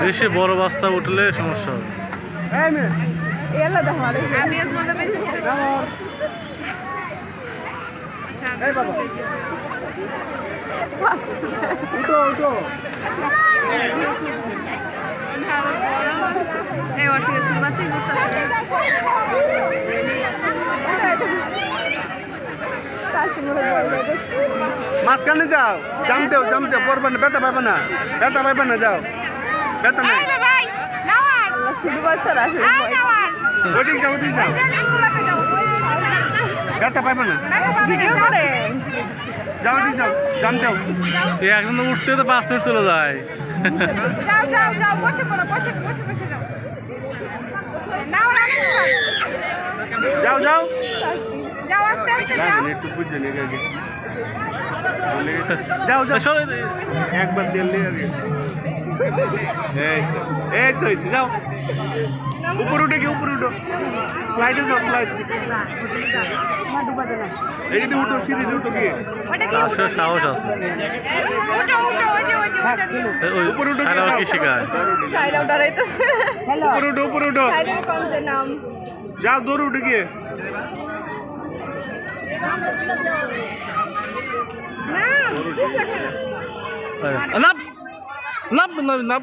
বেশি বড় বাস্তা উঠলে সমস্যা হবে। আমি শুরু বাচ্চা মাঝখানে যাও জামতেও জামতেও পড়বে না ব্যথা পাবে না ব্যথা পাবে না যাও ব্যথা নেই ভাই নাওয়ার শুরু বাচ্চারা যাও ওইদিক যাও ব্যথা পাবে না? ভিডিও করে। যাও ওইদিক যাও জামতেও এই একজন তো উঠতে তো পাঁচ মিনিট চলে যায়। যাও যাও যাও বসে পড়ো বসে বসে বসে যাও। যাও যাও। যাও আস্তে আস্তে যাও। একটু বুঝে নিয়ে গেছে যাও যাও। সরে একবার দিল্লি আগে এই তো, এই তো যাও। উপর উঠে কি উপর উঠো। স্লাইডে যাও স্লাইড না ডুবাতে না এই যদি উঠো সিঁড়ি উঠো গিয়ে। আসলে সাহস আছে। উঠো উঠো ওই যে ওই যে যে উপর উঠো সারা কি শেখায়? সাইডাও দাঁড়াইতেছে হ্যালো উপর উঠো উপর উঠো। সাইডের কোন যে নাম। যাও দৌড় উঠে গিয়ে। না নাপ নাপ নাপ।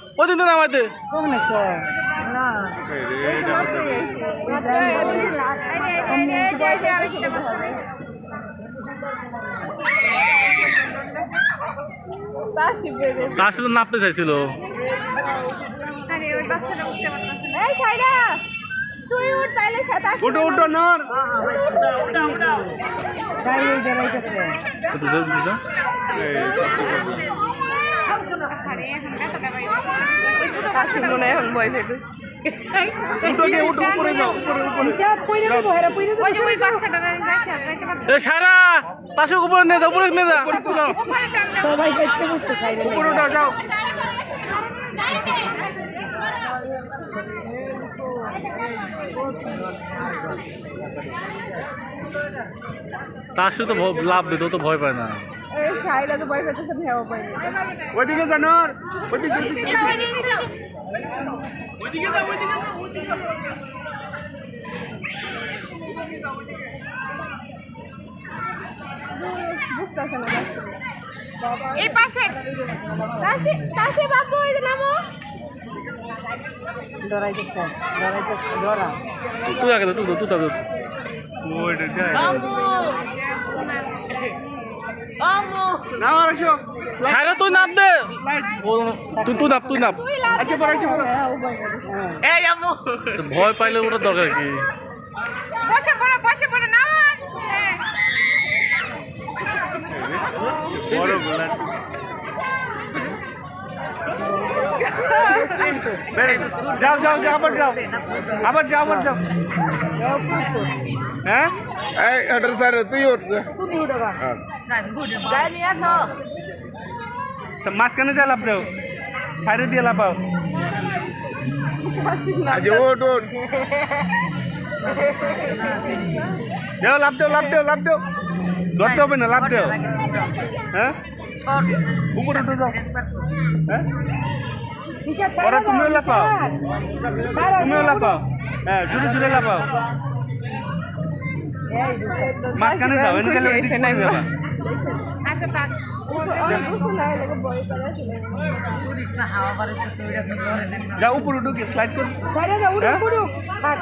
ওদিন নামাই দে কোন আছে এই রে, এটা বলতে- তার নাপতে চাইছিল। তুই উঠ তাইলে উঠো উঠো নর গাই এই মনে এখন বই ফেটে উঠো গিয়ে উপরে যাও উপরে তুলো সবাই উপরে যাও। তার সাথে লাভ দিত তো ভয় পায় না। তো ভেও পাই ওইদিকে যা নর। ওইদিকে ওইদিকে। বুঝতেছে না এই পাশে তাসে তাসে বাবু এই যে নামো। ডরাইতেছে ডরাইতেছে ডরা। তুই আগে তুই তুই নাপ দে। নাপ নাপ আচ্ছা ভয় পাইলে ওটার দরকার কি? বসে পড়ো বসে পড়ো না বড় গোলা যাও যাও যাও আবার যাও। আবার যাও আবার যাও। হ্যাঁ? এই এটার স্যার তুই উঠ। তুমি উঠবা মাঝখানে যা লাভ দাও। সাইডে দিয়ে লাফাও। আজ ওট ওট যাও লাভ দাও লাভ দাও লাভ দাও। ধরতে হবে না লাভ দাও। হ্যাঁ? উপরে উঠে যাও। হ্যাঁ? ওরা তুমিও লাফাও তুমিও লাফাও হ্যাঁ জুড়ে জুড়ে লাফাও মাঝখানে যাও এনে গেলে আচ্ছা যাও উপরে ঢুকে স্লাইড কর হ্যাঁ?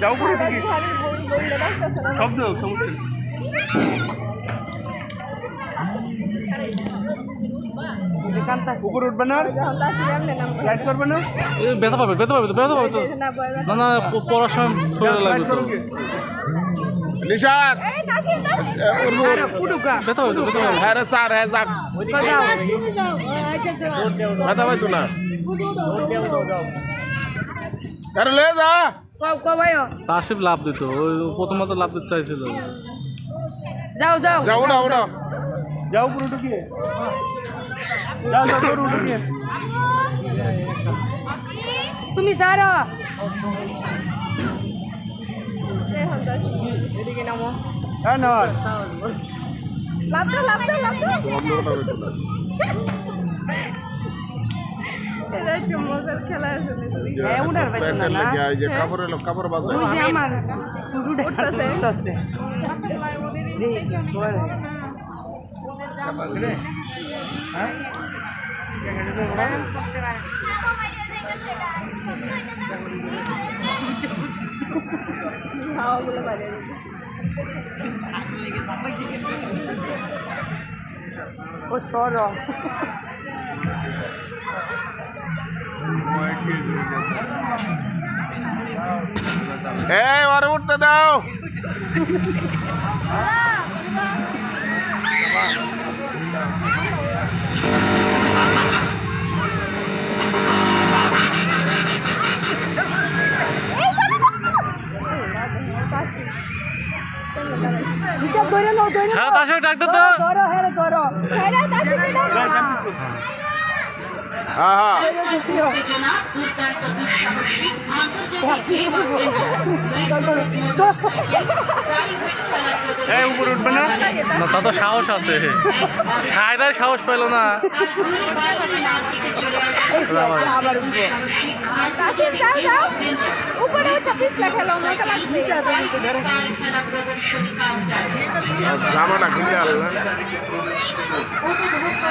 যাও উপরে ঢুকে শব্দ সমস্যা নেই। এই যে কান্তা উপরে উঠবে না? লাইট করবে না? ব্যথা পাবে ব্যথা পাবে তো ব্যথা পাবে তো। না না না পড়ার সময় শরীরে লাগবে তো। নিশাদ এই তাসি তাসি আরও উডুকা ব্যথা পাবে তো ব্যথা পাবে। হ্যাঁ রে স্যার হ্যাঁ যাক। বাজাও ব্যথা পাইতো না? আরে লে যা। লাভ দিত প্রথমত লাভ দিতে চাইছিল। যাও যাও। যাও উঠে जाओ ऊपर उठिए जाओ सब ऊपर उठिए तुम इशारा খেলা हाँ, ও সরো এই ওরে উঠতে দাও হিসাব ধরে নাও ধরে হ্যাঁ নাও তাসিফ ডাক দে তো। ধরো হ্যাঁ ধরো। 700 টাকা দাও হ্যাঁ হ্যাঁ উপরে উঠবে না? না তা সাহস আছে। সায়রাই সাহস পেল না।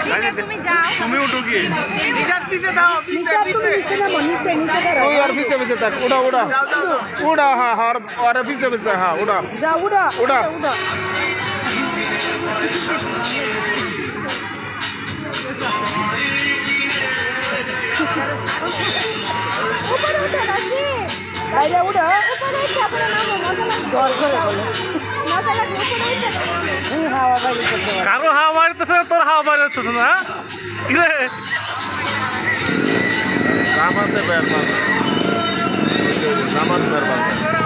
খেলো তুমি যাও। তুমি উঠো গিয়ে। তুই আর পিছে পিছে থাক উড়া উড়া উড়া হ্যাঁ হ্যাঁ ওরে পিছে পিছে হ্যাঁ উড়া যাও উড়া। উড়ো বাইরে উড়ো করে হাওয়া মারিতেছে তোর হাওয়া মারিতেছে না কি রে জামাতে বের বাজা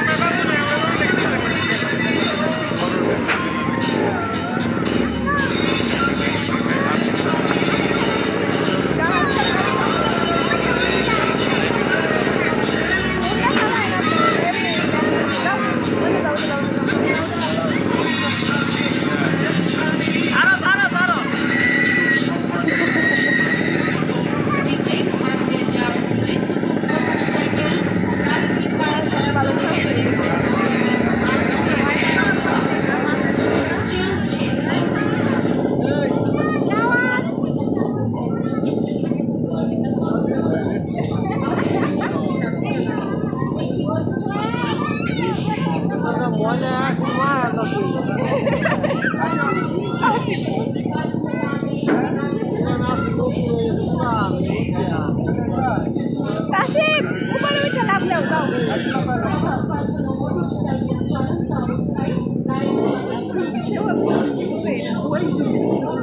Thank you.